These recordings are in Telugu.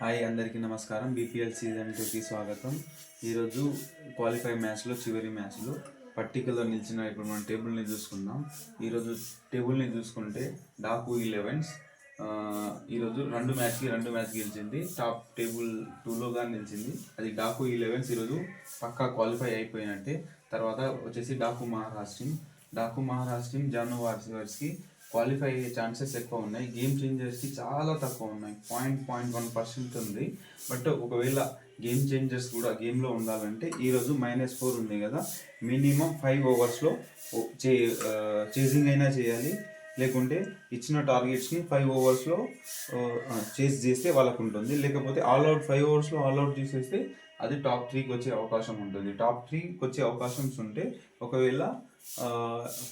హాయ్ అందరికీ నమస్కారం. బీపీఎల్ సీజన్ టూకి స్వాగతం. ఈరోజు క్వాలిఫై మ్యాచ్లో చివరి మ్యాచ్లో. పర్టికులర్ నిలిచిన ఇప్పుడు మనం టేబుల్ని చూసుకుందాం. ఈరోజు టేబుల్ని చూసుకుంటే డాకు ఇలెవెన్స్ ఈరోజు రెండు మ్యాచ్కి రెండు మ్యాచ్ గెలిచింది. టాప్ టేబుల్ టూలోగా నిలిచింది. అది డాకు ఇలెవెన్స్ ఈరోజు పక్కా క్వాలిఫై అయిపోయినట్టే. తర్వాత వచ్చేసి డాకు మహారాష్ట్రం. డాకు మహారాష్ట్రం జాను వార్సివర్స్కి క్వాలిఫై అయ్యే ఛాన్సెస్ ఎక్కువ ఉన్నాయి. గేమ్ చేంజర్స్కి చాలా తక్కువ ఉన్నాయి. పాయింట్ పాయింట్ వన్ పర్సెంట్ ఉంది. బట్ ఒకవేళ గేమ్ చేంజర్స్ కూడా గేమ్లో ఉండాలంటే ఈరోజు మైనస్ ఫోర్ ఉంది కదా. మినిమం ఫైవ్ ఓవర్స్లో చే చేసింగ్ అయినా చేయాలి. లేకుంటే ఇచ్చిన టార్గెట్స్ని ఫైవ్ ఓవర్స్లో చేస్ చేస్తే వాళ్ళకు ఉంటుంది లేకపోతే ఆల్ అవుట్ ఫైవ్ ఓవర్స్లో ఆల్ అవుట్ చేసేస్తే అది టాప్ త్రీకి వచ్చే అవకాశం ఉంటుంది. టాప్ త్రీకి వచ్చే అవకాశం ఉంటే ఒకవేళ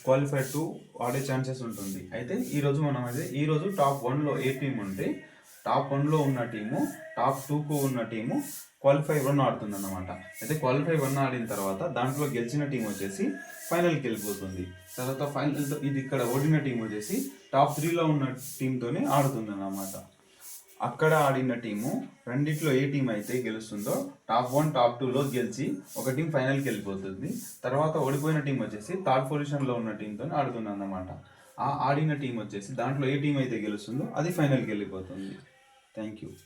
క్వాలిఫైడ్ టు ఆడే ఛాన్సెస్ ఉంటుంది. అయితే ఈరోజు మనం అయితే ఈరోజు టాప్ వన్లో ఏ టీం ఉంటే టాప్ వన్లో ఉన్న టీము టాప్ టూకు ఉన్న టీము క్వాలిఫై వన్ ఆడుతుంది అన్నమాట అయితే క్వాలిఫై వన్ ఆడిన తర్వాత దాంట్లో గెలిచిన టీం వచ్చేసి ఫైనల్కి వెళ్ళిపోతుంది. తర్వాత ఫైనల్ ఇది ఇక్కడ ఓడిన టీం వచ్చేసి టాప్ త్రీలో ఉన్న టీంతోనే ఆడుతుంది అన్నమాట అక్కడ ఆడిన టీము రెండిట్లో ఏ టీం అయితే గెలుస్తుందో టాప్ వన్ టాప్ టూలో గెలిచి ఒక టీం ఫైనల్కి వెళ్ళిపోతుంది. తర్వాత ఓడిపోయిన టీం వచ్చేసి థర్డ్ పొజిషన్లో ఉన్న టీంతో ఆడుతుంది అన్నమాట ఆ ఆడిన టీం వచ్చేసి దాంట్లో ఏ టీం అయితే గెలుస్తుందో అది ఫైనల్కి వెళ్ళిపోతుంది. Thank you.